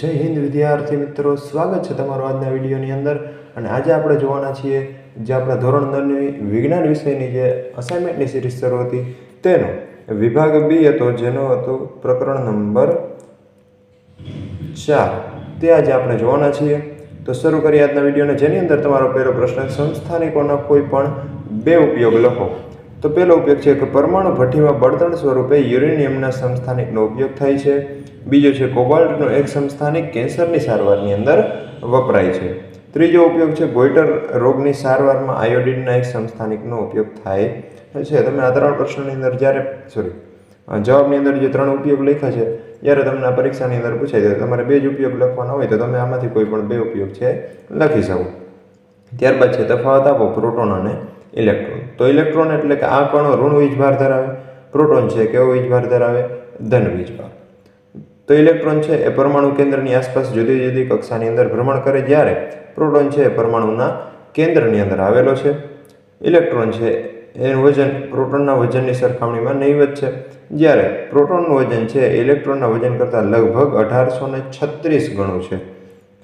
જય હિન્દ, વિદ્યાર્થી મિત્રો. સ્વાગત છે તમારો આજના વિડીયોની અંદર. અને આજે આપણે જોવાના છીએ જે આપણા ધોરણ દરની વિજ્ઞાન વિષયની જે અસાઇનમેન્ટની સિરીઝ શરૂ હતી, તેનો વિભાગ બી હતો, જેનો હતો પ્રકરણ નંબર ચાર. તે આજે આપણે જોવાના છીએ. તો શરૂ કરીએ આજના વિડીયોને. જેની અંદર તમારો પહેલો પ્રશ્ન સંસ્થાનિકોના કોઈ પણ બે ઉપયોગ લખો. તો પહેલો ઉપયોગ છે કે પરમાણુ ભઠ્ઠીમાં બળતણ સ્વરૂપે યુરેનિયમના સંસ્થાનિકનો ઉપયોગ થાય છે. બીજો છે, કોબાલ્ટનો એક સંસ્થાનિક કેન્સરની સારવારની અંદર વપરાય છે. ત્રીજો ઉપયોગ છે ગોઈટર રોગની સારવારમાં આયોડિનના એક સંસ્થાનિકનો ઉપયોગ થાય છે. તમે આ ત્રણ પ્રશ્નની અંદર જ્યારે સોરી જવાબની અંદર જે ત્રણ ઉપયોગ લખ્યા છે જ્યારે તમને આ પરીક્ષાની અંદર પૂછાય તો તમારે બે જ ઉપયોગ લખવાના હોય તો તમે આમાંથી કોઈ પણ બે ઉપયોગ છે લખી શકો. ત્યારબાદ છે, તફાવત આપો પ્રોટોન અને ઇલેક્ટ્રોન. તો ઇલેક્ટ્રોન એટલે કે આ કણો ઋણ વીજભાર ધરાવે, પ્રોટોન છે કેવો વીજભાર ધરાવે? ધન વીજભાર. તો ઇલેક્ટ્રોન છે એ પરમાણુ કેન્દ્રની આસપાસ જુદી જુદી કક્ષાની અંદર ભ્રમણ કરે જ્યારે પ્રોટોન છે એ પરમાણુના કેન્દ્રની અંદર આવેલો છે. ઇલેક્ટ્રોન છે એનું વજન પ્રોટોનના વજનની સરખામણીમાં નહીવત છે. જ્યારે પ્રોટોનનું વજન છે ઇલેક્ટ્રોનના વજન કરતાં લગભગ અઢારસો છત્રીસ ગણું છે.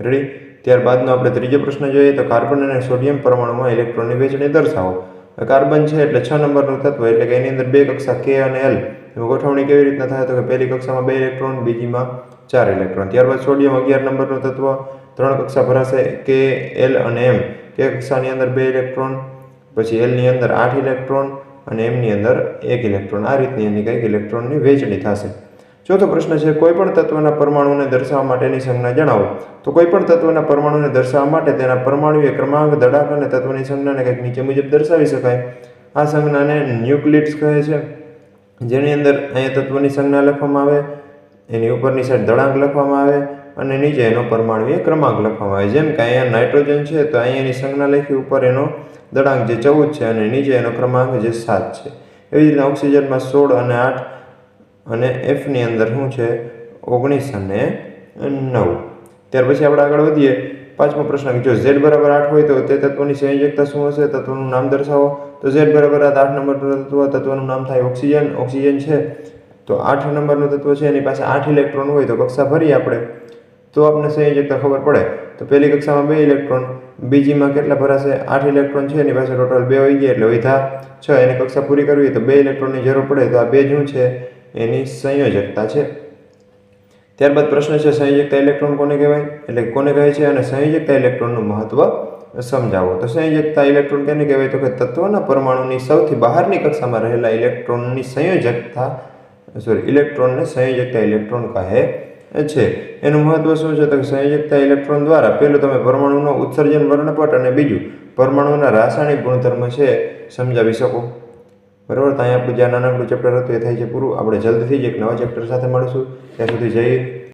રેડી ત્યારબાદનો આપણે ત્રીજો પ્રશ્ન જોઈએ તો કાર્બન અને સોડિયમ પરમાણુમાં ઇલેક્ટ્રોનની વહેંચણી દર્શાવો. કાર્બન છે એટલે છ નંબરનું તત્વ એટલે કે એની અંદર બે કક્ષા કે અને એલ એમાં ગોઠવણી કેવી રીતના થાય તો કે પહેલી કક્ષામાં બે ઇલેક્ટ્રોન બીજીમાં ચાર ઇલેક્ટ્રોન ત્યારબાદ સોડિયમ અગિયાર નંબરનું તત્વ, ત્રણ કક્ષા ભરાશે કે એલ અને એમ કે કક્ષાની અંદર બે ઇલેક્ટ્રોન પછી એલની અંદર આઠ ઇલેક્ટ્રોન અને એમની અંદર એક ઇલેક્ટ્રોન આ રીતની એની કંઈક ઇલેક્ટ્રોનની વહેંચણી થશે. ચોથો પ્રશ્ન છે કોઈપણ તત્વના પરમાણુને દર્શાવવા માટેની સંજ્ઞા જણાવો. તો કોઈપણ તત્વના પરમાણુને દર્શાવવા માટે તેના પરમાણુએ ક્રમાંક દડાક અને તત્વની સંજ્ઞાને કંઈક નીચે મુજબ દર્શાવી શકાય. આ સંજ્ઞાને ન્યુક્લિડ્સ કહે છે. જેની અંદર અહીંયા તત્વની સંજ્ઞા લખવામાં આવે, એની ઉપરની સાઈડ દળાંક લખવામાં આવે અને નીચે એનો પરમાણુએ ક્રમાંક લખવામાં આવે. જેમ કે અહીંયા નાઇટ્રોજન છે, તો અહીંયા એની સંજ્ઞા લખી ઉપર એનો દળાંક જે ચૌદ છે અને નીચે એનો ક્રમાંક જે સાત છે. એવી રીતના ઓક્સિજનમાં સોળ અને આઠ અને એફની અંદર શું છે? ઓગણીસ અને નવ. ત્યાર પછી આપણે આગળ વધીએ. પાંચમો પ્રશ્ન જો ઝેડ બરાબર આઠ હોય તો તે તત્વની સંયોજકતા શું હશે? તત્વનું નામ દર્શાવો. તો ઝેડ બરાબર આઠ નંબરનું તત્વ તત્વનું નામ થાય ઓક્સિજન. ઓક્સિજન છે. તો આઠ નંબરનું તત્વ છે. એની પાસે આઠ ઇલેક્ટ્રોન હોય તો કક્ષા ભરીએ આપણે. તો આપણને સંયોજકતા ખબર પડે. તો પહેલી કક્ષામાં બે ઇલેક્ટ્રોન, બીજીમાં કેટલા ભરાશે? આઠ ઇલેક્ટ્રોન છે. એની પાસે ટોટલ બે હોય ગયા એટલે વધ્યા છ. એની કક્ષા પૂરી કરવી તો બે ઇલેક્ટ્રોનની જરૂર પડે. તો આ બે શું છે? એની સંયોજકતા છે. ત્યારબાદ પ્રશ્ન છે, સંયોજકતા ઇલેક્ટ્રોન કોને કહેવાય? એટલે કોને કહે છે? અને સંયોજકતા ઇલેક્ટ્રોનનું મહત્વ સમજાવો. તો સંયોજકતા ઇલેક્ટ્રોન કેને કહેવાય? તો કે તત્વના પરમાણુની સૌથી બહારની કક્ષામાં રહેલા ઇલેક્ટ્રોનની સંયોજકતા સોરી ઇલેક્ટ્રોનને સંયોજકતા ઇલેક્ટ્રોન કહે છે. એનું મહત્વ શું છે? તો સંયોજકતા ઇલેક્ટ્રોન દ્વારા પહેલું તમે પરમાણુનો ઉત્સર્જન વર્ણપટ અને બીજું પરમાણુના રાસાયણિક ગુણધર્મ છે, સમજાવી શકો. બરાબર? તો અહીંયા આપણું જ્યાં નાનકડું ચેપ્ટર હતું, એ થાય છે પૂરું. આપણે જલ્દીથી જ એક નવા ચેપ્ટર સાથે મળીશું. ત્યાં સુધી હિન્દ